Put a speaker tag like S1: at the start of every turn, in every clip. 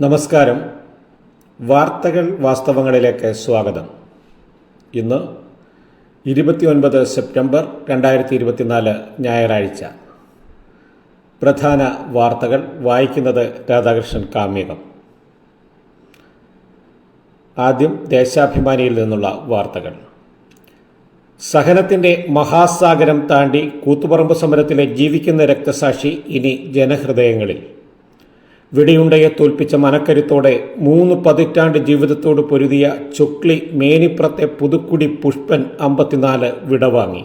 S1: നമസ്കാരം. വാർത്തകൾ വാസ്തവങ്ങളിലേക്ക് സ്വാഗതം. ഇന്ന് ഇരുപത്തിയൊൻപത് സെപ്റ്റംബർ രണ്ടായിരത്തി ഇരുപത്തിനാല് ഞായറാഴ്ച. പ്രധാന വാർത്തകൾ വായിക്കുന്നത് രാധാകൃഷ്ണൻ കാമ്യകം ആദ്യം ദേശാഭിമാനിയിൽ നിന്നുള്ള വാർത്തകൾ. സഹനത്തിന്റെ മഹാസാഗരം താണ്ടി കൂത്തുപറമ്പ് സമരത്തിലെ ജീവിക്കുന്ന രക്തസാക്ഷി ഇനി ജനഹൃദയങ്ങളിൽ. വെടിയുണ്ടയെ തോൽപ്പിച്ച മനക്കരുത്തോടെ മൂന്ന് പതിറ്റാണ്ട് ജീവിതത്തോട് പൊരുതിയ ചുക്ലി മേനിപ്രത്തെ പുതുക്കുടി പുഷ്പൻ അമ്പത്തിനാല് വിടവാങ്ങി.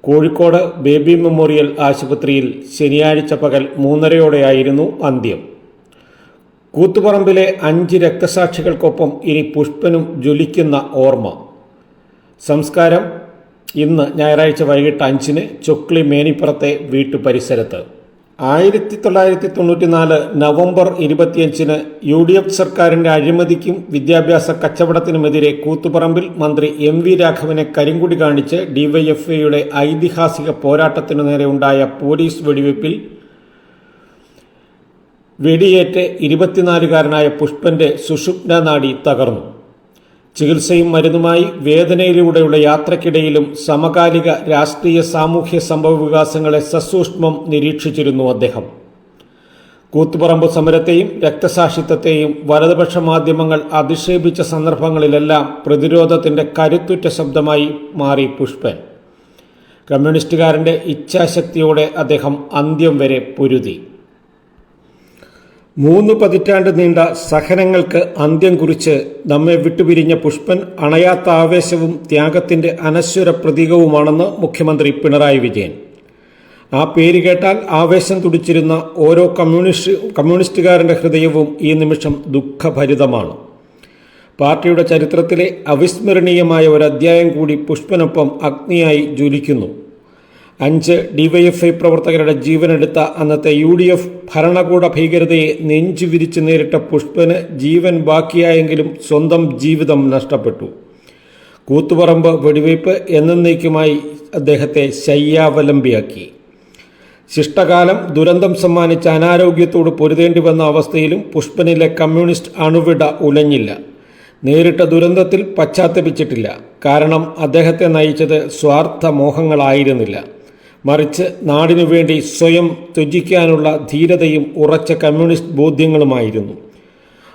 S1: കോഴിക്കോട് ബേബി മെമ്മോറിയൽ ആശുപത്രിയിൽ ശനിയാഴ്ച പകൽ മൂന്നരയോടെയായിരുന്നു അന്ത്യം. കൂത്തുപറമ്പിലെ അഞ്ച് രക്തസാക്ഷികൾക്കൊപ്പം ഇനി പുഷ്പനും ജ്വലിക്കുന്ന ഓർമ്മ. സംസ്കാരം ഇന്ന് ഞായറാഴ്ച വൈകിട്ട് അഞ്ചിന് ചൊക്ലി മേനിപ്പുറത്തെ വീട്ടുപരിസരത്ത്. ആയിരത്തി തൊള്ളായിരത്തി തൊണ്ണൂറ്റിനാല് നവംബർ ഇരുപത്തിയഞ്ചിന് യു ഡി എഫ് സർക്കാരിന്റെ അഴിമതിക്കും വിദ്യാഭ്യാസ കച്ചവടത്തിനുമെതിരെ കൂത്തുപറമ്പിൽ മന്ത്രി എം വി രാഘവനെ കരിങ്കുടി കാണിച്ച് ഡിവൈഎഫ്ഐയുടെ ഐതിഹാസിക പോരാട്ടത്തിനു നേരെ ഉണ്ടായ പോലീസ് വെടിവയ്പിൽ വെടിയേറ്റ് ഇരുപത്തിനാലുകാരനായ പുഷ്പന്റെ സുഷുപ്ന നാടി തകർന്നു. ചികിത്സയും മരുന്നുമായി വേദനയിലൂടെയുള്ള യാത്രക്കിടയിലും സമകാലിക രാഷ്ട്രീയ സാമൂഹ്യ സംഭവ വികാസങ്ങളെ സസൂക്ഷ്മം നിരീക്ഷിച്ചിരുന്നു അദ്ദേഹം. കൂത്തുപറമ്പ് സമരത്തെയും രക്തസാക്ഷിത്വത്തെയും വലതുപക്ഷ മാധ്യമങ്ങൾ അധിക്ഷേപിച്ച സന്ദർഭങ്ങളിലെല്ലാം പ്രതിരോധത്തിന്റെ കരുത്തുറ്റ ശബ്ദമായി മാറി പുഷ്പൻ. കമ്മ്യൂണിസ്റ്റുകാരന്റെ ഇച്ഛാശക്തിയോടെ അദ്ദേഹം അന്ത്യം വരെ പൊരുതി. മൂന്ന് പതിറ്റാണ്ട് നീണ്ട സഹനങ്ങൾക്ക് അന്ത്യം കുറിച്ച് നമ്മെ വിട്ടുപിരിഞ്ഞ പുഷ്പൻ അണയാത്ത ആവേശവും ത്യാഗത്തിന്റെ അനശ്വര പ്രതീകവുമാണെന്ന് മുഖ്യമന്ത്രി പിണറായി വിജയൻ. ആ പേര് കേട്ടാൽ ആവേശം തുടിച്ചിരുന്ന ഓരോ കമ്മ്യൂണിസ്റ്റ് കമ്മ്യൂണിസ്റ്റുകാരന്റെ ഹൃദയവും ഈ നിമിഷം ദുഃഖഭരിതമാണ്. പാർട്ടിയുടെ ചരിത്രത്തിലെ അവിസ്മരണീയമായ ഒരു അധ്യായം കൂടി പുഷ്പനൊപ്പം അഗ്നിയായി ജ്വലിക്കുന്നു. അഞ്ച് ഡിവൈഎഫ്ഐ പ്രവർത്തകരുടെ ജീവനെടുത്ത അന്നത്തെ യു ഡി എഫ് ഭരണകൂട ഭീകരതയെ നെഞ്ചു വിരിച്ച് നേരിട്ട പുഷ്പന് ജീവൻ ബാക്കിയായെങ്കിലും സ്വന്തം ജീവിതം നഷ്ടപ്പെട്ടു. കൂത്തുപറമ്പ് വെടിവയ്പ് എന്നേക്കുമായി അദ്ദേഹത്തെ ശയ്യാവലംബിയാക്കി. ശിഷ്ടകാലം ദുരന്തം സമ്മാനിച്ച അനാരോഗ്യത്തോട് പൊരുതേണ്ടി വന്ന അവസ്ഥയിലും പുഷ്പനിലെ കമ്മ്യൂണിസ്റ്റ് അണുവിട ഉലഞ്ഞില്ല. നേരിട്ട ദുരന്തത്തിൽ പശ്ചാത്തപിച്ചിട്ടില്ല. കാരണം അദ്ദേഹത്തെ നയിച്ചത് സ്വാർത്ഥ മോഹങ്ങളായിരുന്നില്ല. മറിച്ച് നാടിനു വേണ്ടി സ്വയം ത്യജിക്കാനുള്ള ധീരതയും ഉറച്ച കമ്മ്യൂണിസ്റ്റ് ബോധ്യങ്ങളുമായിരുന്നു.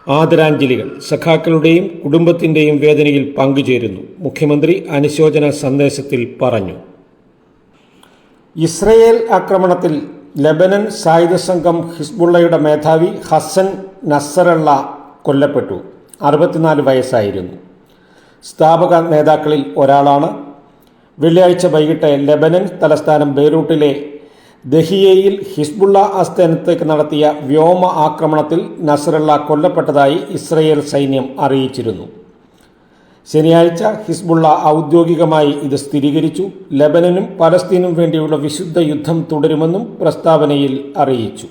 S1: ആദരാഞ്ജലികൾ സഖാക്കളുടെയും കുടുംബത്തിന്റെയും വേദനയിൽ പങ്കുചേരുന്നു മുഖ്യമന്ത്രി അനുശോചന സന്ദേശത്തിൽ പറഞ്ഞു. ഇസ്രയേൽ ആക്രമണത്തിൽ ലബനൻ സായുധ സംഘം ഹിസ്ബുള്ളയുടെ മേധാവി ഹസൻ നസറള്ള കൊല്ലപ്പെട്ടു അറുപത്തിനാല് വയസ്സായിരുന്നു. സ്ഥാപക നേതാക്കളിൽ ഒരാളാണ് വെള്ളിയാഴ്ച വൈകിട്ട് ലെബനൻ തലസ്ഥാനം ബെയ്റൂട്ടിലെ ദഹിയയിൽ ഹിസ്ബുള്ള ആസ്ഥാനത്തേക്ക് നടത്തിയ വ്യോമ ആക്രമണത്തിൽ നസറുള്ള കൊല്ലപ്പെട്ടതായി ഇസ്രയേൽ സൈന്യം അറിയിച്ചിരുന്നു. ശനിയാഴ്ച ഹിസ്ബുള്ള ഔദ്യോഗികമായി ഇത് സ്ഥിരീകരിച്ചു. ലെബനനും പലസ്തീനും വേണ്ടിയുള്ള വിശുദ്ധ യുദ്ധം തുടരുമെന്നും പ്രസ്താവനയിൽ അറിയിച്ചു.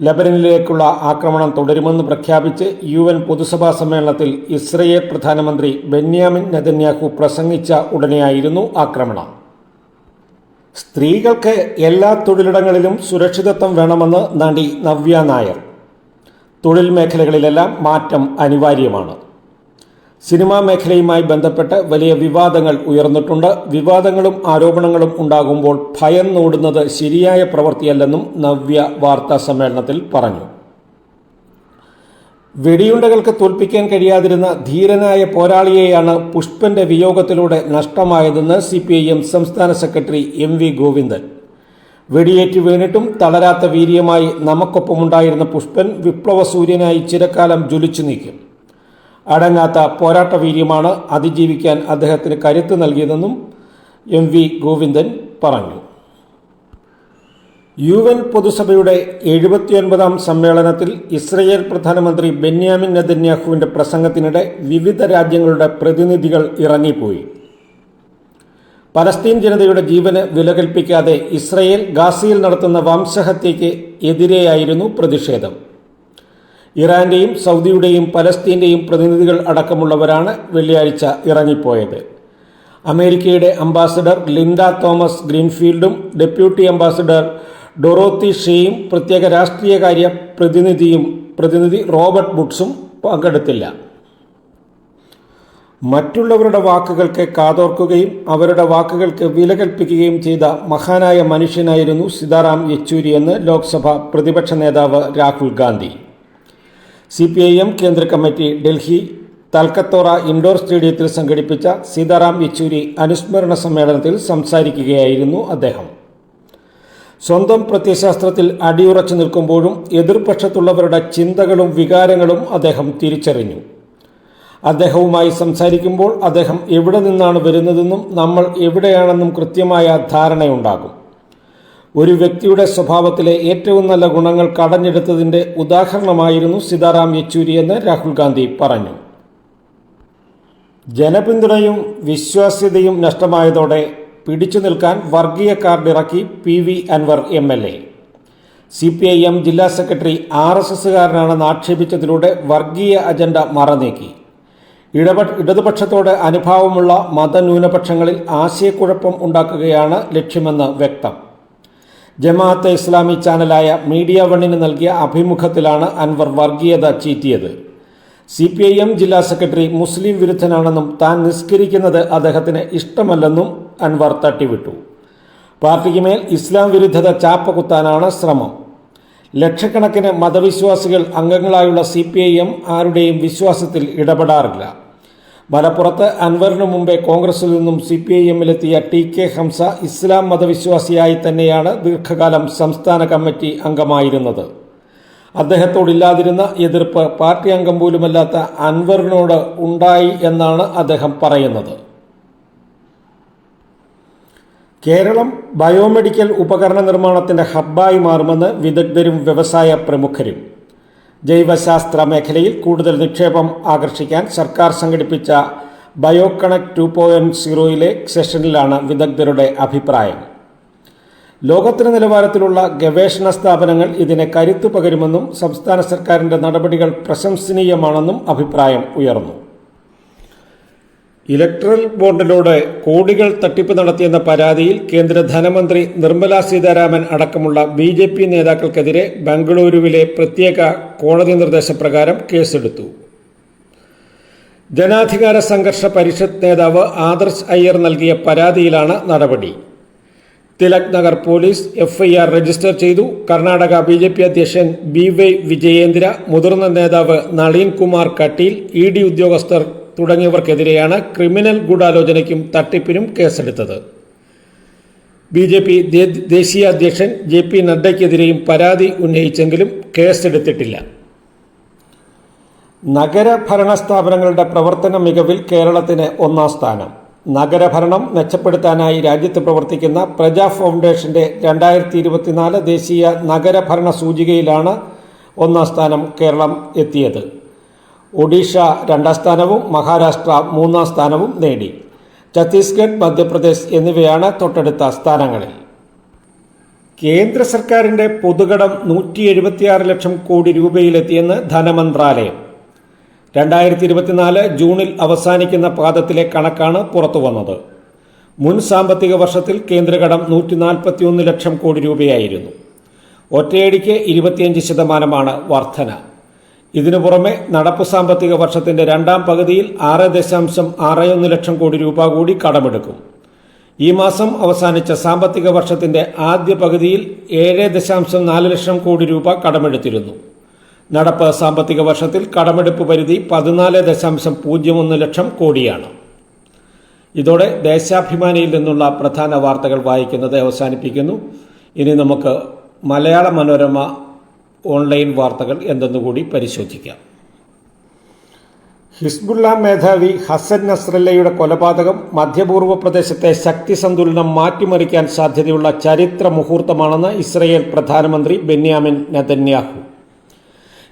S1: ലബനനിലേക്കുള്ള ആക്രമണം തുടരുമെന്ന് പ്രഖ്യാപിച്ച് യു എൻ പൊതുസഭാ സമ്മേളനത്തിൽ ഇസ്രയേൽ പ്രധാനമന്ത്രി ബെന്യാമിൻ നദന്യാഹു പ്രസംഗിച്ച ഉടനെയായിരുന്നു ആക്രമണം. സ്ത്രീകൾക്ക് എല്ലാ തൊഴിലിടങ്ങളിലും സുരക്ഷിതത്വം വേണമെന്ന് നടി നവ്യ നായർ. തൊഴിൽ മേഖലകളിലെല്ലാം മാറ്റം അനിവാര്യമാണ്. സിനിമാ മേഖലയുമായി ബന്ധപ്പെട്ട് വലിയ വിവാദങ്ങൾ ഉയർന്നിട്ടുണ്ട്. വിവാദങ്ങളും ആരോപണങ്ങളും ഉണ്ടാകുമ്പോൾ ഭയന്നോടുന്നത് ശരിയായ പ്രവൃത്തിയല്ലെന്നും നവ്യ വാർത്താ സമ്മേളനത്തിൽ പറഞ്ഞു. വെടിയുണ്ടകൾക്ക് തോൽപ്പിക്കാൻ കഴിയാതിരുന്ന ധീരനായ പോരാളിയെയാണ് പുഷ്പന്റെ വിയോഗത്തിലൂടെ നഷ്ടമായതെന്ന് സി പി ഐ എം സംസ്ഥാന സെക്രട്ടറി എം വി ഗോവിന്ദൻ. വെടിയേറ്റ് വീണിട്ടും തളരാത്ത വീര്യമായി നമുക്കൊപ്പമുണ്ടായിരുന്ന പുഷ്പൻ വിപ്ലവ സൂര്യനായി ചിരക്കാലം ജ്വലിച്ചു നീക്കും. അടങ്ങാത്ത പോരാട്ട വീര്യമാണ് അതിജീവിക്കാൻ അദ്ദേഹത്തിന് കരുത്ത് നൽകിയതെന്നും എം വി ഗോവിന്ദൻ പറഞ്ഞു. യു എൻ പൊതുസഭയുടെ എഴുപത്തിയൊൻപതാം സമ്മേളനത്തിൽ ഇസ്രയേൽ പ്രധാനമന്ത്രി ബെന്യാമിൻ നെതന്യാഹുവിന്റെ പ്രസംഗത്തിനിടെ വിവിധ രാജ്യങ്ങളുടെ പ്രതിനിധികൾ ഇറങ്ങിപ്പോയി. പലസ്തീൻ ജനതയുടെ ജീവന് വില കൽപ്പിക്കാതെ ഇസ്രയേൽ ഗാസയിൽ നടത്തുന്ന വംശഹത്യയ്ക്ക് എതിരെയായിരുന്നു പ്രതിഷേധം. ഇറാന്റെയും സൗദിയുടെയും പലസ്തീന്റെയും പ്രതിനിധികൾ അടക്കമുള്ളവരാണ് വെള്ളിയാഴ്ച ഇറങ്ങിപ്പോയത്. അമേരിക്കയുടെ അംബാസഡർ ലിൻഡ തോമസ് ഗ്രീൻഫീൽഡും ഡെപ്യൂട്ടി അംബാസഡർ ഡൊറോത്തി ഷെയും പ്രത്യേക രാഷ്ട്രീയകാര്യ പ്രതിനിധിയും പ്രതിനിധി റോബർട്ട് ബുട്സും പങ്കെടുത്തില്ല. മറ്റുള്ളവരുടെ വാക്കുകൾക്ക് കാതോർക്കുകയും അവരുടെ വാക്കുകൾക്ക് വില കൽപ്പിക്കുകയും ചെയ്ത മഹാനായ മനുഷ്യനായിരുന്നു സീതാറാം യെച്ചൂരി എന്ന് ലോക്സഭ പ്രതിപക്ഷ നേതാവ് Rahul Gandhi. C P I M കേന്ദ്ര കമ്മിറ്റി ഡൽഹി തൽക്കത്തോറ ഇൻഡോർ സ്റ്റേഡിയത്തിൽ സംഘടിപ്പിച്ച സീതാറാം യെച്ചൂരി അനുസ്മരണ സമ്മേളനത്തിൽ സംസാരിക്കുകയായിരുന്നു അദ്ദേഹം. സ്വന്തം പ്രത്യശാസ്ത്രത്തിൽ അടിയുറച്ചു നിൽക്കുമ്പോഴും എതിർപക്ഷത്തുള്ളവരുടെ ചിന്തകളും വികാരങ്ങളും അദ്ദേഹം തിരിച്ചറിഞ്ഞു. അദ്ദേഹവുമായി സംസാരിക്കുമ്പോൾ അദ്ദേഹം എവിടെ നിന്നാണ് വരുന്നതെന്നും നമ്മൾ എവിടെയാണെന്നും കൃത്യമായ ധാരണയുണ്ടാകും. ഒരു വ്യക്തിയുടെ സ്വഭാവത്തിലെ ഏറ്റവും നല്ല ഗുണങ്ങൾ കടഞ്ഞെടുത്തതിന്റെ ഉദാഹരണമായിരുന്നു സീതാറാം യെച്ചൂരി എന്ന് രാഹുൽ ഗാന്ധി പറഞ്ഞു. ജനപിന്തുണയും വിശ്വാസ്യതയും നഷ്ടമായതോടെ പിടിച്ചു നിൽക്കാൻ വർഗീയ കാർഡ് ഇറക്കി P V Anvar M L A. C P I M ജില്ലാ സെക്രട്ടറി ആർ എസ് എസ്സുകാരനാണെന്ന് ആക്ഷേപിച്ചതിലൂടെ വർഗീയ അജണ്ട മറനീക്കി. ഇടപ ഇടതുപക്ഷത്തോട് അനുഭാവമുള്ള മതന്യൂനപക്ഷങ്ങളിൽ ആശയക്കുഴപ്പം ഉണ്ടാക്കുകയാണ് ലക്ഷ്യമെന്ന് വ്യക്തം. ജമാഅത്തെ ഇസ്ലാമി ചാനലായ മീഡിയ വണ്ണിന് നൽകിയ അഭിമുഖത്തിലാണ് അൻവർ വർഗീയത ചീറ്റിയത്. സി പി ഐ എം ജില്ലാ സെക്രട്ടറി മുസ്ലിം വിരുദ്ധനാണെന്നും താൻ നിസ്കരിക്കുന്നത് അദ്ദേഹത്തിന് ഇഷ്ടമല്ലെന്നും അൻവർ തട്ടിവിട്ടു. പാർട്ടിക്ക് മേൽ ഇസ്ലാം വിരുദ്ധത ചാപ്പ കുത്താനാണ് ശ്രമം. ലക്ഷക്കണക്കിന് മതവിശ്വാസികൾ അംഗങ്ങളായുള്ള സി പി ഐ എം ആരുടെയും വിശ്വാസത്തിൽ ഇടപെടാറില്ല. മലപ്പുറത്ത് അൻവറിനു മുമ്പേ കോൺഗ്രസിൽ നിന്നും സി പി ഐ എമ്മിലെത്തിയ ടി കെ ഹംസ ഇസ്ലാം മതവിശ്വാസിയായി തന്നെയാണ് ദീർഘകാലം സംസ്ഥാന കമ്മിറ്റി അംഗമായിരുന്നത്. അദ്ദേഹത്തോടില്ലാതിരുന്ന എതിർപ്പ് പാർട്ടി അംഗം പോലുമല്ലാത്ത അൻവറിനോട് ഉണ്ടായി എന്നാണ് അദ്ദേഹം പറയുന്നത്. കേരളം ബയോമെഡിക്കൽ ഉപകരണ നിർമ്മാണത്തിന്റെ ഹബ്ബായി മാറുമെന്ന് വിദഗ്ധരും വ്യവസായ പ്രമുഖരും. ജൈവശാസ്ത്ര മേഖലയിൽ കൂടുതൽ നിക്ഷേപം ആകർഷിക്കാൻ സർക്കാർ സംഘടിപ്പിച്ച ബയോ കണക്ട് ടു പോയിന്റ് സീറോയിലെ സെഷനിലാണ് വിദഗ്ധരുടെ അഭിപ്രായം. ലോകത്തിന് നിലവാരത്തിലുള്ള ഗവേഷണ സ്ഥാപനങ്ങൾ ഇതിനെ കരുത്തു പകരുമെന്നും സംസ്ഥാന സർക്കാരിന്റെ നടപടികൾ പ്രശംസനീയമാണെന്നും അഭിപ്രായം ഉയർന്നു. ഇലക്ട്രൽ ബോണ്ടിലൂടെ കോടികൾ തട്ടിപ്പ് നടത്തിയെന്ന പരാതിയിൽ കേന്ദ്ര ധനമന്ത്രി നിർമ്മല സീതാരാമൻ അടക്കമുള്ള ബി ജെ പി നേതാക്കൾക്കെതിരെ ബംഗളൂരുവിലെ പ്രത്യേക കോടതി നിർദ്ദേശപ്രകാരം കേസെടുത്തു. ജനാധികാര സംഘർഷ പരിഷത്ത് നേതാവ് ആദർശ് അയ്യർ നൽകിയ പരാതിയിലാണ് നടപടി. Tilak Nagar police FIR register ചെയ്തു. കർണാടക ബി ജെ പി അധ്യക്ഷൻ ബി വൈ വിജയേന്ദ്ര മുതിർന്ന നേതാവ് നളീൻ കുമാർ കട്ടീൽ ഇ ഡി ഉദ്യോഗസ്ഥർ തുടങ്ങിയവർക്കെതിരെയാണ് ക്രിമിനൽ ഗൂഢാലോചനയ്ക്കും തട്ടിപ്പിനും കേസെടുത്തത്. ബി ജെ പി ദേശീയ അധ്യക്ഷൻ ജെ പി നദ്ദയ്ക്കെതിരെയും പരാതി ഉന്നയിച്ചെങ്കിലും കേസെടുത്തിട്ടില്ല. നഗരഭരണ സ്ഥാപനങ്ങളുടെ പ്രവർത്തന മികവിൽ കേരളത്തിന് ഒന്നാം സ്ഥാനം. നഗരഭരണം മെച്ചപ്പെടുത്താനായി രാജ്യത്ത് പ്രവർത്തിക്കുന്ന പ്രജാ ഫൗണ്ടേഷന്റെ രണ്ടായിരത്തി ഇരുപത്തിനാല് ദേശീയ നഗരഭരണ സൂചികയിലാണ് ഒന്നാം സ്ഥാനം കേരളം എത്തിയത്. ഒഡീഷ രണ്ടാം സ്ഥാനവും മഹാരാഷ്ട്ര മൂന്നാം സ്ഥാനവും നേടി. ഛത്തീസ്ഗഡ് മധ്യപ്രദേശ് എന്നിവയാണ് തൊട്ടടുത്ത സ്ഥാനങ്ങളിൽ. കേന്ദ്ര സർക്കാരിന്റെ പൊതുകടം നൂറ്റി എഴുപത്തിയാറ് ലക്ഷം കോടി രൂപയിലെത്തിയെന്ന് ധനമന്ത്രാലയം. രണ്ടായിരത്തി ഇരുപത്തിനാല് ജൂണിൽ അവസാനിക്കുന്ന പാദത്തിലെ കണക്കാണ് പുറത്തുവന്നത്. മുൻ സാമ്പത്തിക വർഷത്തിൽ കേന്ദ്രകടം നൂറ്റി നാൽപ്പത്തിയൊന്ന് ലക്ഷം കോടി രൂപയായിരുന്നു. ഒറ്റയടിക്ക് ഇരുപത്തിയഞ്ച് ശതമാനമാണ് വർധന. ഇതിനു പുറമെ നടപ്പ് സാമ്പത്തിക വർഷത്തിന്റെ രണ്ടാം പകുതിയിൽ ആറ് ദശാംശം ആറ് ഒന്ന് ലക്ഷം കോടി രൂപ കൂടി കടമെടുക്കും. ഈ മാസം അവസാനിച്ച സാമ്പത്തിക വർഷത്തിന്റെ ആദ്യ പകുതിയിൽ ഏഴ് ദശാംശം നാല് ലക്ഷം കോടി രൂപ കടമെടുത്തിരുന്നു. നടപ്പ് സാമ്പത്തിക വർഷത്തിൽ കടമെടുപ്പ് പരിധി പതിനാല് ദശാംശം പൂജ്യം ഒന്ന് ലക്ഷം കോടിയാണ്. ഇതോടെ ദേശാഭിമാനിയിൽ നിന്നുള്ള പ്രധാന വാർത്തകൾ വായിക്കുന്നത് അവസാനിപ്പിക്കുന്നു. ഇനി നമുക്ക് മലയാള മനോരമ ഓൺലൈൻ വാർത്തകൾ എന്തെന്നുകൂടി പരിശോധിക്കാം. ഹിസ്ബുള്ള മേധാവി ഹസൻ നസ്രല്ലയുടെ കൊലപാതകം മധ്യപൂർവ പ്രദേശത്തെ ശക്തി സന്തുലനം മാറ്റിമറിക്കാൻ സാധ്യതയുള്ള ചരിത്ര മുഹൂർത്തമാണെന്ന് ഇസ്രയേൽ പ്രധാനമന്ത്രി ബെന്യാമിൻ നെതന്യാഹു.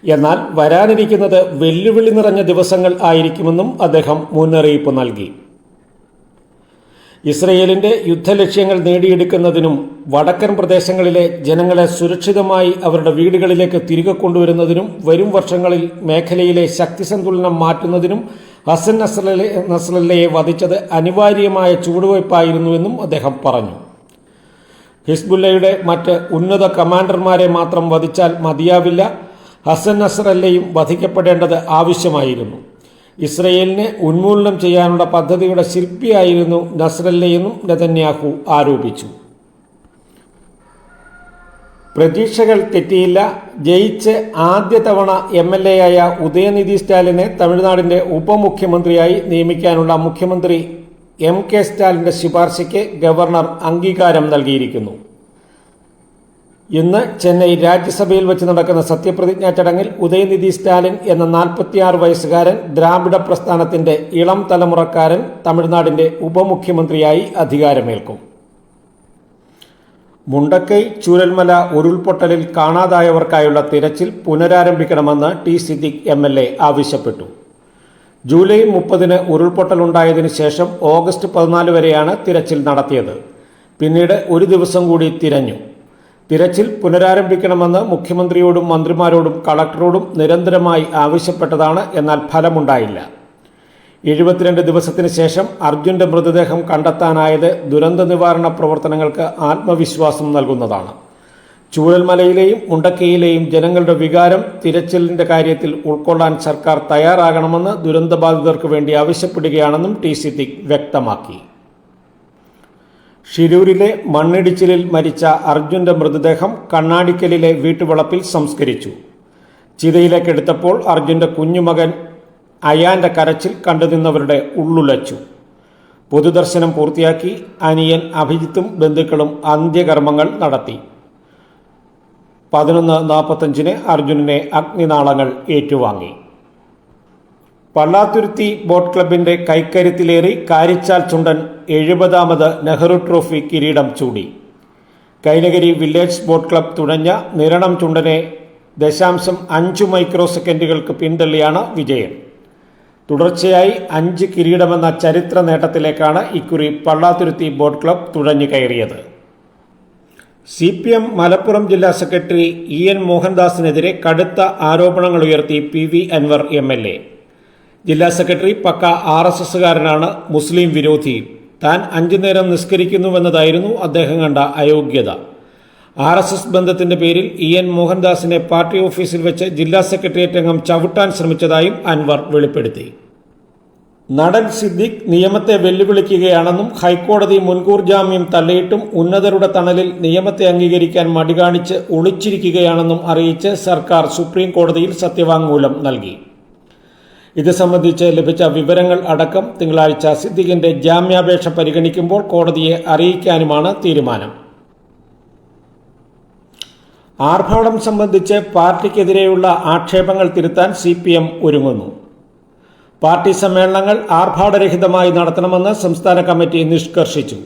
S1: എന്നാൽ വരാനിരിക്കുന്നത് വെല്ലുവിളി നിറഞ്ഞ ദിവസങ്ങൾ ആയിരിക്കുമെന്നും അദ്ദേഹം മുന്നറിയിപ്പ് നൽകി. ഇസ്രയേലിന്റെ യുദ്ധലക്ഷ്യങ്ങൾ നേടിയെടുക്കുന്നതിനും വടക്കൻ പ്രദേശങ്ങളിലെ ജനങ്ങളെ സുരക്ഷിതമായി അവരുടെ വീടുകളിലേക്ക് തിരികെ കൊണ്ടുവരുന്നതിനും വരും വർഷങ്ങളിൽ മേഖലയിലെ ശക്തി സന്തുലനം മാറ്റുന്നതിനും ഹസൻ നസ്രലെ നസ്രല്ലയെ വധിച്ചത് അനിവാര്യമായ ചുവടുവയ്പായിരുന്നുവെന്നും അദ്ദേഹം പറഞ്ഞു. ഹിസ്ബുല്ലയുടെ മറ്റ് ഉന്നത കമാൻഡർമാരെ മാത്രം വധിച്ചാൽ മതിയാവില്ല. ഹസൻ നസറല്ലയും വധിക്കപ്പെടേണ്ടത് ആവശ്യമായിരുന്നു. ഇസ്രയേലിനെ ഉന്മൂലനം ചെയ്യാനുള്ള പദ്ധതിയുടെ ശില്പിയായിരുന്നു നസ്രല്ലയെന്നും നതന്യാഹു ആരോപിച്ചു. പ്രതീക്ഷകൾ തെറ്റിയില്ല. ജയിച്ച് ആദ്യ തവണ എം എൽ എ ആയ ഉദയനിധി സ്റ്റാലിനെ തമിഴ്നാടിന്റെ ഉപമുഖ്യമന്ത്രിയായി നിയമിക്കാനുള്ള മുഖ്യമന്ത്രി എം കെ സ്റ്റാലിന്റെ ശുപാർശയ്ക്ക് ഗവർണർ അംഗീകാരം നൽകിയിരിക്കുന്നു. ഇന്ന് ചെന്നൈ രാജ്യസഭയിൽ വെച്ച് നടക്കുന്ന സത്യപ്രതിജ്ഞാ ചടങ്ങിൽ ഉദയനിധി സ്റ്റാലിൻ എന്ന നാൽപ്പത്തിയാറ് വയസ്സുകാരൻ ദ്രാവിഡ പ്രസ്ഥാനത്തിന്റെ ഇളം തലമുറക്കാരൻ തമിഴ്നാടിന്റെ ഉപമുഖ്യമന്ത്രിയായി അധികാരമേൽക്കും. മുണ്ടക്കൈ ചൂരൽമല ഉരുൾപൊട്ടലിൽ കാണാതായവർക്കായുള്ള തിരച്ചിൽ പുനരാരംഭിക്കണമെന്ന് T Siddique M L A ആവശ്യപ്പെട്ടു. ജൂലൈ മുപ്പതിന് ഉരുൾപൊട്ടലുണ്ടായതിനു ശേഷം ഓഗസ്റ്റ് പതിനാല് വരെയാണ് തിരച്ചിൽ നടത്തിയത്. പിന്നീട് ഒരു ദിവസം കൂടി തിരഞ്ഞു. തിരച്ചിൽ പുനരാരംഭിക്കണമെന്ന് മുഖ്യമന്ത്രിയോടും മന്ത്രിമാരോടും കളക്ടറോടും നിരന്തരമായി ആവശ്യപ്പെട്ടതാണ് എന്നാൽ ഫലമുണ്ടായില്ല. എഴുപത്തിരണ്ട് ദിവസത്തിന് ശേഷം അർജുന്റെ മൃതദേഹം കണ്ടെത്താനായത് ദുരന്ത നിവാരണ പ്രവർത്തനങ്ങൾക്ക് ആത്മവിശ്വാസം നൽകുന്നതാണ്. ചൂരൽമലയിലെയും മുണ്ടക്കയിലെയും ജനങ്ങളുടെ വികാരം തിരച്ചിലിന്റെ കാര്യത്തിൽ ഉൾക്കൊള്ളാൻ സർക്കാർ തയ്യാറാകണമെന്ന് ദുരന്തബാധിതർക്ക് വേണ്ടി ആവശ്യപ്പെടുകയാണെന്നും ടി സിദ്ദിഖ് വ്യക്തമാക്കി. ഷിരൂരിലെ മണ്ണിടിച്ചിലിൽ മരിച്ച അർജുന്റെ മൃതദേഹം കണ്ണാടിക്കലിലെ വീട്ടുവളപ്പിൽ സംസ്കരിച്ചു. ചിതയിലേക്കെടുത്തപ്പോൾ അർജുന്റെ കുഞ്ഞുമകൻ അയാന്റെ കരച്ചിൽ കണ്ടുനിന്നവരുടെ ഉള്ളുലച്ചു. പൊതുദർശനം പൂർത്തിയാക്കി അനിയൻ അഭിജിത്തും ബന്ധുക്കളും അന്ത്യകർമ്മങ്ങൾ നടത്തി. പതിനൊന്ന് നാൽപ്പത്തഞ്ചിന് അർജുനനെ അഗ്നിനാളങ്ങൾ ഏറ്റുവാങ്ങി. പള്ളാത്തുരുത്തി ബോട്ട് ക്ലബിന്റെ കൈക്കരുത്തിലേറി കാരിച്ചാൽ ചുണ്ടൻ എഴുപതാമത് നെഹ്റു ട്രോഫി കിരീടം ചൂടി. കൈനഗരി വില്ലേജ് ബോട്ട് ക്ലബ് തുഴഞ്ഞ നിരണം ചുണ്ടനെ ദശാംശം അഞ്ച് മൈക്രോ സെക്കൻഡുകൾക്ക് പിന്തള്ളിയാണ് വിജയം. തുടർച്ചയായി അഞ്ച് കിരീടമെന്ന ചരിത്ര നേട്ടത്തിലേക്കാണ് ഇക്കുറി പള്ളാതുരുത്തി ബോട്ട് ക്ലബ് തുഴഞ്ഞു കയറിയത്. സി പി എം മലപ്പുറം ജില്ലാ സെക്രട്ടറി ഇ എൻ മോഹൻദാസിനെതിരെ കടുത്ത ആരോപണങ്ങൾ ഉയർത്തി P V Anvar M L A. ജില്ലാ സെക്രട്ടറി പക്ക ആർ എസ് എസുകാരനാണ് മുസ്ലിം വിരോധി. താൻ അഞ്ചു നേരം നിസ്കരിക്കുന്നുവെന്നതായിരുന്നു അദ്ദേഹം കണ്ട അയോഗ്യത. ആർ എസ് എസ് ബന്ധത്തിന്റെ പേരിൽ ഇ എൻ മോഹൻദാസിനെ പാർട്ടി ഓഫീസിൽ വെച്ച് ജില്ലാ സെക്രട്ടേറിയറ്റ് അംഗം ചവിട്ടാൻ ശ്രമിച്ചതായും അൻവർ വെളിപ്പെടുത്തി. നടൻ സിദ്ദിഖ് നിയമത്തെ വെല്ലുവിളിക്കുകയാണെന്നും ഹൈക്കോടതി മുൻകൂർ ജാമ്യം തള്ളിയിട്ടും ഉന്നതരുടെ തണലിൽ നിയമത്തെ അംഗീകരിക്കാൻ മടികാണിച്ച് ഒളിച്ചിരിക്കുകയാണെന്നും അറിയിച്ച് സർക്കാർ സുപ്രീം കോടതിയിൽ സത്യവാങ്മൂലം നൽകി. ഇത് സംബന്ധിച്ച് ലഭിച്ച വിവരങ്ങൾ അടക്കം തിങ്കളാഴ്ച സിദ്ദിഖിന്റെ ജാമ്യാപേക്ഷ പരിഗണിക്കുമ്പോൾ കോടതിയെ അറിയിക്കാനുമാണ് തീരുമാനം. ആർഭാടം സംബന്ധിച്ച് പാർട്ടിക്കെതിരെയുള്ള ആക്ഷേപങ്ങൾ തിരുത്താൻ സി പി എം ഒരുങ്ങുന്നു. പാർട്ടി സമ്മേളനങ്ങൾ ആർഭാടരഹിതമായി നടത്തണമെന്ന് സംസ്ഥാന കമ്മിറ്റി നിഷ്കർഷിച്ചു.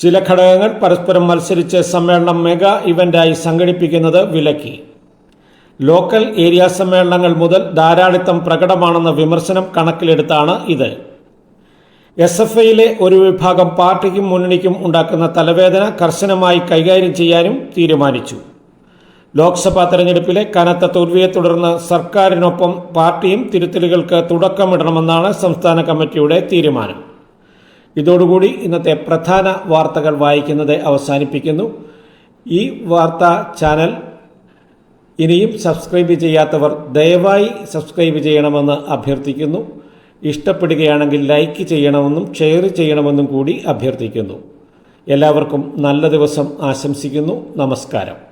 S1: ചില ഘടകങ്ങൾ പരസ്പരം മത്സരിച്ച് സമ്മേളനം മെഗാ ഇവന്റായി സംഘടിപ്പിക്കുന്നത് വിലക്കി. ലോക്കൽ ഏരിയ സമ്മേളനങ്ങൾ മുതൽ ധാരാളിത്തം പ്രകടമാണെന്ന വിമർശനം കണക്കിലെടുത്താണ് ഇത്. എസ് എഫ് ഐയിലെ ഒരു വിഭാഗം പാർട്ടിക്കും മുന്നണിക്കും ഉണ്ടാക്കുന്ന തലവേദന കർശനമായി കൈകാര്യം ചെയ്യാനും തീരുമാനിച്ചു. ലോക്സഭാ തെരഞ്ഞെടുപ്പിലെ കനത്ത തോൽവിയെ തുടർന്ന് സർക്കാരിനൊപ്പം പാർട്ടിയും തിരുത്തലുകൾക്ക് തുടക്കമിടണമെന്നാണ് സംസ്ഥാന കമ്മിറ്റിയുടെ തീരുമാനം. ഇതോടുകൂടി ഇന്നത്തെ പ്രധാന വാർത്തകൾ വായിക്കുന്നത് അവസാനിപ്പിക്കുന്നു. ഈ വാർത്താ ചാനൽ ഇനിയും സബ്സ്ക്രൈബ് ചെയ്യാത്തവർ ദയവായി സബ്സ്ക്രൈബ് ചെയ്യണമെന്ന് അഭ്യർത്ഥിക്കുന്നു. ഇഷ്ടപ്പെടുകയാണെങ്കിൽ ലൈക്ക് ചെയ്യണമെന്നും ഷെയർ ചെയ്യണമെന്നും കൂടി അഭ്യർത്ഥിക്കുന്നു. എല്ലാവർക്കും നല്ല ദിവസം ആശംസിക്കുന്നു. നമസ്കാരം.